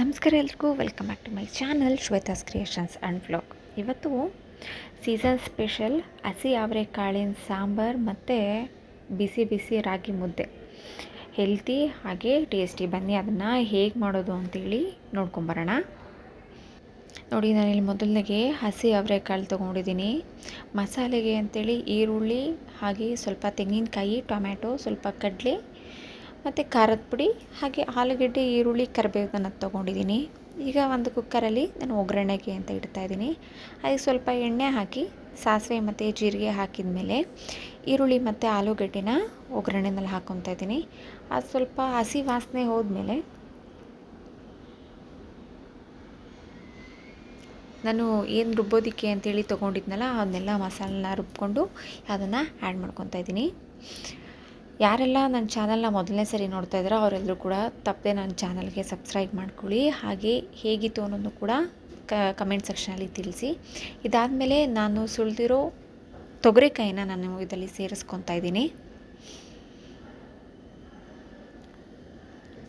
ನಮಸ್ಕಾರ ಎಲ್ರಿಗೂ. Welcome back to my channel Shweta's creations and vlog ಇವತ್ತು ಸೀಸನ್ ಸ್ಪೆಷಲ್ ಹಸಿ ಅವರೆಕಾಳಿನ ಸಾಂಬಾರು ಮತ್ತು ಬಿಸಿ ಬಿಸಿ ರಾಗಿ ಮುದ್ದೆ. ಹೆಲ್ತಿ ಹಾಗೆ ಟೇಸ್ಟಿ ಬನ್ನಿ, ಅದನ್ನು ಹೇಗೆ ಮಾಡೋದು ಅಂತೇಳಿ ನೋಡ್ಕೊಂಬರೋಣ. ನೋಡಿ, ನಾನಿಲ್ಲಿ ಮೊದಲನೇಗೆ ಹಸಿ ಅವರೆಕಾಳು ತೊಗೊಂಡಿದ್ದೀನಿ. ಮಸಾಲೆಗೆ ಅಂತೇಳಿ ಈರುಳ್ಳಿ, ಹಾಗೆ ಸ್ವಲ್ಪ ತೆಂಗಿನಕಾಯಿ, ಟೊಮ್ಯಾಟೊ, ಸ್ವಲ್ಪ ಕಡಲೆ ಮತ್ತು ಖಾರದ ಪುಡಿ, ಹಾಗೆ ಆಲೂಗಡ್ಡೆ, ಈರುಳ್ಳಿ ಕರಿಬೇವನ್ನ ತೊಗೊಂಡಿದ್ದೀನಿ. ಈಗ ಒಂದು ಕುಕ್ಕರಲ್ಲಿ ನಾನು ಒಗ್ಗರಣೆಗೆ ಅಂತ ಇಡ್ತಾ ಇದ್ದೀನಿ. ಅದಕ್ಕೆ ಸ್ವಲ್ಪ ಎಣ್ಣೆ ಹಾಕಿ, ಸಾಸಿವೆ ಮತ್ತು ಜೀರಿಗೆ ಹಾಕಿದ ಮೇಲೆ ಈರುಳ್ಳಿ ಮತ್ತು ಆಲೂಗಡ್ಡೆನ ಒಗ್ಗರಣೆನಲ್ಲಿ ಹಾಕ್ಕೊತಾ ಇದ್ದೀನಿ. ಅದು ಸ್ವಲ್ಪ ಹಸಿ ವಾಸನೆ ಹೋದ್ಮೇಲೆ ನಾನು ಏನು ರುಬ್ಬೋದಕ್ಕೆ ಅಂತೇಳಿ ತೊಗೊಂಡಿದ್ನಲ್ಲ, ಅದನ್ನೆಲ್ಲ ಮಸಾಲನ್ನ ರುಬ್ಕೊಂಡು ಅದನ್ನು ಆ್ಯಡ್ ಮಾಡ್ಕೊತಾ ಇದ್ದೀನಿ. ಯಾರೆಲ್ಲ ನನ್ನ ಚಾನಲ್ನ ಮೊದಲನೇ ಸರಿ ನೋಡ್ತಾ ಇದ್ದಾರೋ ಅವರೆಲ್ಲರೂ ಕೂಡ ತಪ್ಪದೆ ನನ್ನ ಚಾನಲ್ಗೆ ಸಬ್ಸ್ಕ್ರೈಬ್ ಮಾಡ್ಕೊಳ್ಳಿ. ಹಾಗೆ ಹೇಗಿತ್ತು ಅನ್ನೋದು ಕೂಡ ಕಮೆಂಟ್ ಸೆಕ್ಷನಲ್ಲಿ ತಿಳಿಸಿ. ಇದಾದಮೇಲೆ ನಾನು ಸುಳಿದಿರೋ ತೊಗರಿಕಾಯಿನ ನಾನು ಇದರಲ್ಲಿ ಸೇರಿಸ್ಕೊತಾ ಇದ್ದೀನಿ.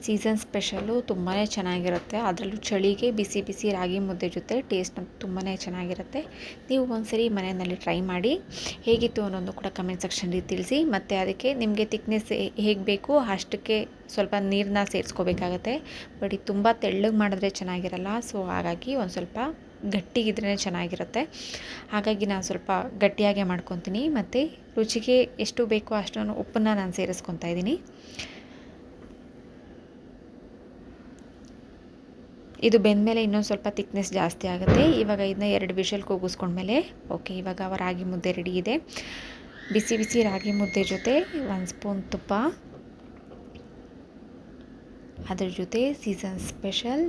ಸೀಸನ್ ಸ್ಪೆಷಲ್ಲು ತುಂಬಾ ಚೆನ್ನಾಗಿರುತ್ತೆ. ಅದರಲ್ಲೂ ಚಳಿಗೆ ಬಿಸಿ ಬಿಸಿ ರಾಗಿ ಮುದ್ದೆ ಜೊತೆ ಟೇಸ್ಟ್ ತುಂಬಾ ಚೆನ್ನಾಗಿರುತ್ತೆ. ನೀವು ಒಂದ್ಸರಿ ಮನೆಯಲ್ಲಿ ಟ್ರೈ ಮಾಡಿ. ಹೇಗಿತ್ತು ಅನ್ನೋದು ಕೂಡ ಕಮೆಂಟ್ ಸೆಕ್ಷನಲ್ಲಿ ತಿಳಿಸಿ. ಮತ್ತು ಅದಕ್ಕೆ ನಿಮಗೆ ತಿಕ್ನೆಸ್ ಹೇಗೆ ಬೇಕು ಅಷ್ಟಕ್ಕೆ ಸ್ವಲ್ಪ ನೀರನ್ನ ಸೇರಿಸ್ಕೋಬೇಕಾಗತ್ತೆ. ಬಟ್ ಇದು ತುಂಬ ತೆಳ್ಳಗೆ ಮಾಡಿದ್ರೆ ಚೆನ್ನಾಗಿರಲ್ಲ. ಸೊ, ಹಾಗಾಗಿ ಒಂದು ಸ್ವಲ್ಪ ಗಟ್ಟಿಗಿದ್ರೇ ಚೆನ್ನಾಗಿರುತ್ತೆ. ಹಾಗಾಗಿ ನಾನು ಸ್ವಲ್ಪ ಗಟ್ಟಿಯಾಗೆ ಮಾಡ್ಕೊತೀನಿ. ಮತ್ತು ರುಚಿಗೆ ಎಷ್ಟು ಬೇಕೋ ಅಷ್ಟು ಉಪ್ಪನ್ನು ನಾನು ಸೇರಿಸ್ಕೊತಾ ಇದ್ದೀನಿ. ಇದು ಬೆಂದಮೇಲೆ ಇನ್ನೊಂದು ಸ್ವಲ್ಪ ತಿಕ್ನೆಸ್ ಜಾಸ್ತಿ ಆಗುತ್ತೆ. ಇವಾಗ ಇದನ್ನ ಎರಡು ವಿಷಲ್ ಕೂಗಿಸ್ಕೊಂಡ್ಮೇಲೆ ಓಕೆ ಇವಾಗ ರಾಗಿ ಮುದ್ದೆ ರೆಡಿ ಇದೆ. ಬಿಸಿ ಬಿಸಿ ರಾಗಿ ಮುದ್ದೆ ಜೊತೆ ಒಂದು ಸ್ಪೂನ್ ತುಪ್ಪ. ಅದ್ರ ಜೊತೆ ಸೀಸನ್ ಸ್ಪೆಷಲ್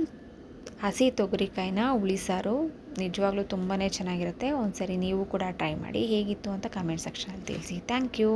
ಹಸಿ ತೊಗರಿಕಾಯಿನ ಉಳಿಸಾರು ನಿಜವಾಗ್ಲೂ ತುಂಬಾ ಚೆನ್ನಾಗಿರುತ್ತೆ. ಒಂದು ಸರಿ ನೀವು ಕೂಡ ಟ್ರೈ ಮಾಡಿ. ಹೇಗಿತ್ತು ಅಂತ ಕಮೆಂಟ್ ಸೆಕ್ಷನಲ್ಲಿ ತಿಳಿಸಿ. Thank you